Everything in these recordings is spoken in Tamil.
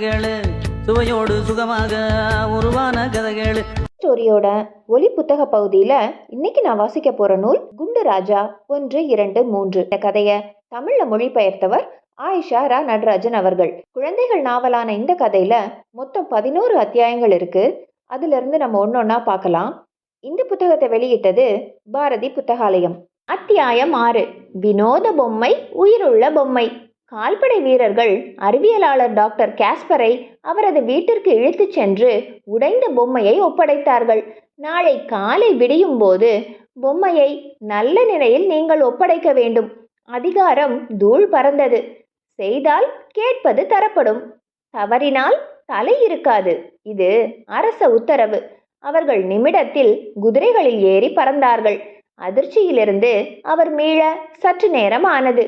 கதைகள் சுவையோடு சுகமாக உருவான கதைகள். ஸ்டோரியோட ஒலி புத்தக பகுதியில் இன்னைக்கு நான் வாசிக்க போற நூல் குண்டு ராஜா ஒன்று இரண்டு மூன்று. இந்த கதையை தமிழ்ல மொழிபெயர்த்தவர் ஆயிஷா ரா நடராஜன் அவர்கள். குழந்தைகள் நாவலான இந்த கதையில மொத்தம் பதினோரு அத்தியாயங்கள் இருக்கு. அதுல இருந்து நம்ம ஒன்னொன்னா பார்க்கலாம். இந்த புத்தகத்தை வெளியிட்டது பாரதி புத்தகாலயம். அத்தியாயம் ஆறு. வினோத பொம்மை உயிருள்ள பொம்மை. கால்படை வீரர்கள் அறிவியலாளர் டாக்டர் காஸ்பரை அவரது வீட்டிற்கு இழுத்துச் சென்று உடைந்த பொம்மையை ஒப்படைத்தார்கள். நாளை காலை விடியும் போது பொம்மையை நல்ல நிலையில் நீங்கள் ஒப்படைக்க வேண்டும். அதிகாரம் தூள் பறந்தது. செய்தால் கேட்பது தரப்படும். தவறினால் தலை இருக்காது. இது அரச உத்தரவு. அவர்கள் நிமிடத்தில் குதிரைகளில் ஏறி பறந்தார்கள். அதிர்ச்சியிலிருந்து அவர் மீள சற்று நேரம் ஆனது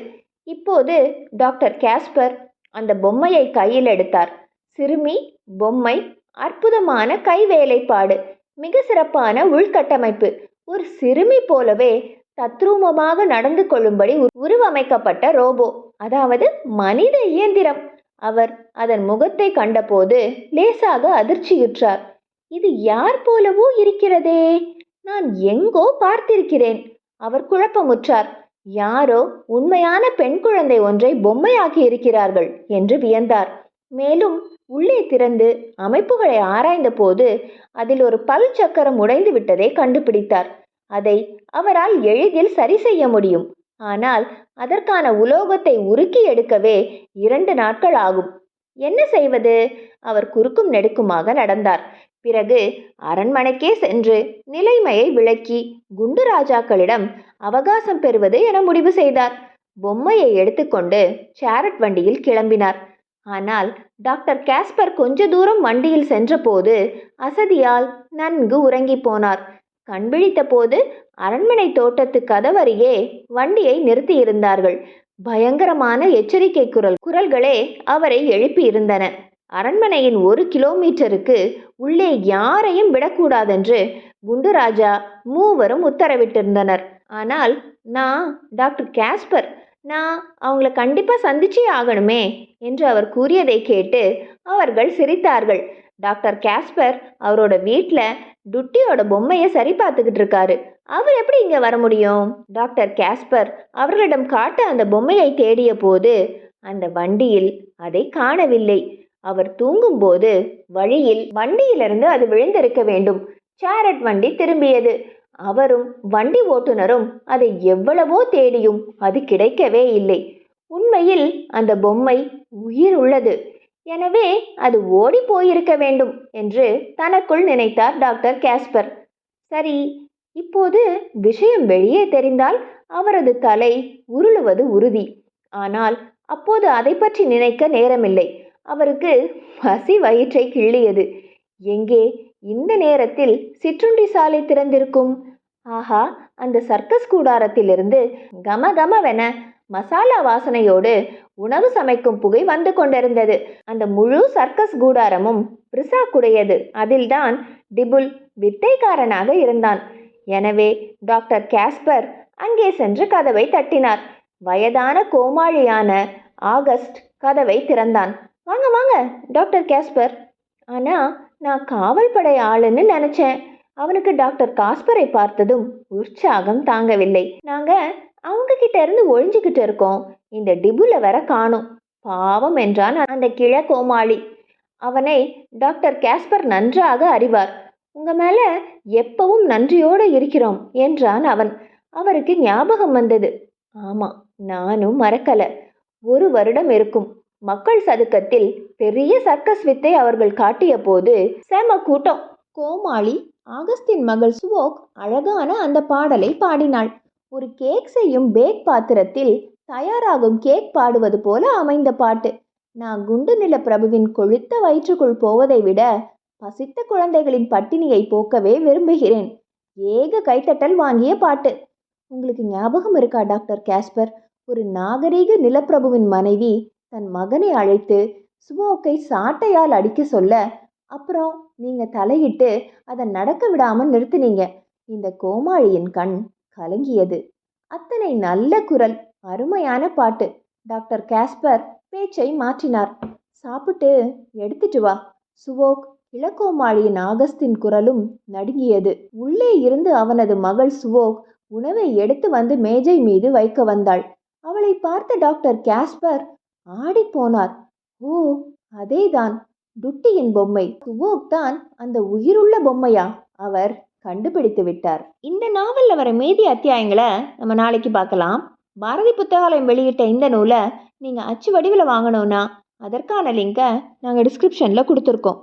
இப்போது டாக்டர் கேஸ்பர் அந்த பொம்மையை கையில் எடுத்தார். சிறுமி பொம்மை அற்புதமான கை வேலைப்பாடு மிக சிறப்பான உள்கட்டமைப்பு. ஒரு சிறுமி போலவே தத்ரூபமாக நடந்து கொள்ளும்படி உருவமைக்கப்பட்ட ரோபோ அதாவது மனித இயந்திரம். அவர் அதன் முகத்தை கண்டபோது லேசாக அதிர்ச்சியுற்றார். இது யார் போலவோ இருக்கிறதே நான் எங்கோ பார்த்திருக்கிறேன் அவர் குழப்பமுற்றார். யாரோ உண்மையான பெண் குழந்தை ஒன்றை பொம்மையாக்கி இருக்கிறார்கள் என்று வியந்தார். மேலும் உள்ளே திறந்து அமைப்புகளை ஆராய்ந்த போது அதில் ஒரு பல் சக்கரம் உடைந்து விட்டதை கண்டுபிடித்தார். அதை அவரால் எளிதில் சரி செய்ய முடியும். ஆனால் அதற்கான உலோகத்தை உருக்கி எடுக்கவே இரண்டு நாட்கள் ஆகும். என்ன செய்வது? அவர் குறுக்கும் நெடுக்குமாக நடந்தார். பிறகு அரண்மனைக்கே சென்று நிலைமையை விளக்கி குண்டு ராஜாக்களிடம் அவகாசம் பெறுவது என முடிவு செய்தார். பொம்மையை எடுத்துக்கொண்டு சேரட் வண்டியில் கிளம்பினார். ஆனால் டாக்டர் காஸ்பர் கொஞ்ச தூரம் வண்டியில் சென்றபோது அசதியால் நன்கு உறங்கிப் போனார். கண்விழித்த போது அரண்மனை தோட்டத்து கதவருகே வண்டியை நிறுத்தியிருந்தார்கள். பயங்கரமான எச்சரிக்கை குரல் குரல்களே அவரை எழுப்பியிருந்தன. அரண்மனையின் ஒரு கிலோமீட்டருக்கு உள்ளே யாரையும் விடக்கூடாதென்று குண்டுராஜா மூவரும் உத்தரவிட்டிருந்தனர். ஆனால் நான் டாக்டர் கேஸ்பர் நான் அவங்கள கண்டிப்பாக சந்திச்சே ஆகணுமே என்று அவர் கூறியதை கேட்டு அவர்கள் சிரித்தார்கள். டாக்டர் கேஸ்பர் அவரோட வீட்டில் டுட்டியோட பொம்மையை சரி பார்த்துக்கிட்டு இருக்காரு. அவர் எப்படி இங்கே வர முடியும்? டாக்டர் கேஸ்பர் அவர்களிடம் காட்ட அந்த பொம்மையை தேடிய போது அந்த வண்டியில் அதை காணவில்லை. அவர் தூங்கும்போது வழியில் வண்டியிலிருந்து அது விழுந்திருக்க வேண்டும். சேரட் வண்டி திரும்பியது. அவரும் வண்டி ஓட்டுநரும் அதை எவ்வளவோ தேடியும் அது கிடைக்கவே இல்லை. உண்மையில் அந்த பொம்மை உயிர் உள்ளது. எனவே அது ஓடி போயிருக்க வேண்டும் என்று தனக்குள் நினைத்தார் டாக்டர் கேஸ்பர். சரி இப்போது விஷயம் வெளியே தெரிந்தால் அவரது தலை உருளுவது உறுதி. ஆனால் அப்போது அதை பற்றி நினைக்க நேரமில்லை. அவருக்கு பசி வயிற்றை கிள்ளியது. எங்கே? இந்த நேரத்தில் சிற்றுண்டி சாலை திறந்திருக்கும். ஆஹா அந்த சர்க்கஸ் கூடாரத்திலிருந்து கமகமவென மசாலா வாசனையோடு உணவு சமைக்கும் புகை வந்து கொண்டிருந்தது. அந்த முழு சர்க்கஸ் கூடாரமும் பிரிசாக்குடையது. அதில்தான் டிபுல் வித்தைக்காரனாக இருந்தான். எனவே டாக்டர் கேஸ்பர் அங்கே சென்று கதவை தட்டினார். வயதான கோமாளியான ஆகஸ்ட் கதவை திறந்தான். வாங்க வாங்க. Doctor Casper. ஆனால் நான் காவல்படை ஆளுன்னு நினச்சேன். அவனுக்கு டாக்டர் காஸ்பரை பார்த்ததும் உற்சாகம் தாங்கவில்லை. நாங்கள் அவங்க கிட்ட இருந்து ஒழிஞ்சுக்கிட்டு இருக்கோம். இந்த டிபுல வர காணும். பாவம் என்றான் அந்த கிழ கோமாளி. அவனை டாக்டர் கேஸ்பர் நன்றாக அறிவார். உங்க மேல எப்பவும் நன்றியோடு இருக்கிறோம் என்றான் அவன். அவருக்கு ஞாபகம் வந்தது. ஆமா நானும் மறக்கல. ஒரு வருடம் இருக்கும். மக்கள் சதுக்கத்தில் பெரிய சர்க்கஸ் வித்தை அவர்கள் காட்டிய போது செம கூட்டம். கோமாளி ஆகஸ்டின் மகள் சுவோக் அழகான அந்த பாடலை பாடினாள். ஒரு கேக் செய்யும் பேக் பாத்திரத்தில் தயாராகும் கேக் பாடுவது போல அமைந்த பாட்டு. நான் குண்டு நில பிரபுவின் கொழுத்த வயிற்றுக்குள் போவதை விட பசித்த குழந்தைகளின் பட்டினியை போக்கவே விரும்புகிறேன். ஏக கைத்தட்டல் வாங்கிய பாட்டு. உங்களுக்கு ஞாபகம் இருக்கா டாக்டர் காஸ்பர்? ஒரு நாகரீக நிலப்பிரபுவின் மனைவி தன் மகனை அழைத்து சுவோக்கை சாட்டையால் அடிக்க சொல்ல அப்புறம் நீங்க தலையிட்டு அதை நடக்க விடாம நிறுத்தினீங்க. இந்த கோமாளியின் கண் கலங்கியது. அத்தனை நல்ல குரல் அருமையான பாட்டு. டாக்டர் காஸ்பர் பேச்சை மாற்றினார். சாப்பிட்டு எடுத்துட்டு வா. சுவோக் இளக்கோமாளியின் ஆகஸ்தின் குரலும் நடுங்கியது. உள்ளே இருந்து அவனது மகள் சுவோக் உணவை எடுத்து வந்து மேஜை மீது வைக்க வந்தாள். அவளை பார்த்த டாக்டர் கேஸ்பர் ஆடிப்போனார் ஓ அதேதான். டுட்டியின் பொம்மை. துவோக் தான் அந்த உயிருள்ள பொம்மையா? அவர் கண்டுபிடித்து விட்டார். இந்த நாவலில் வர மீதி அத்தியாயங்களை நம்ம நாளைக்கு பார்க்கலாம். பாரதி புத்தகாலயம் வெளியிட்ட இந்த நூலை நீங்கள் அச்சு வடிவில் வாங்கணும்னா அதற்கான லிங்கை நாங்கள் டிஸ்கிரிப்ஷனில் கொடுத்துருக்கோம்.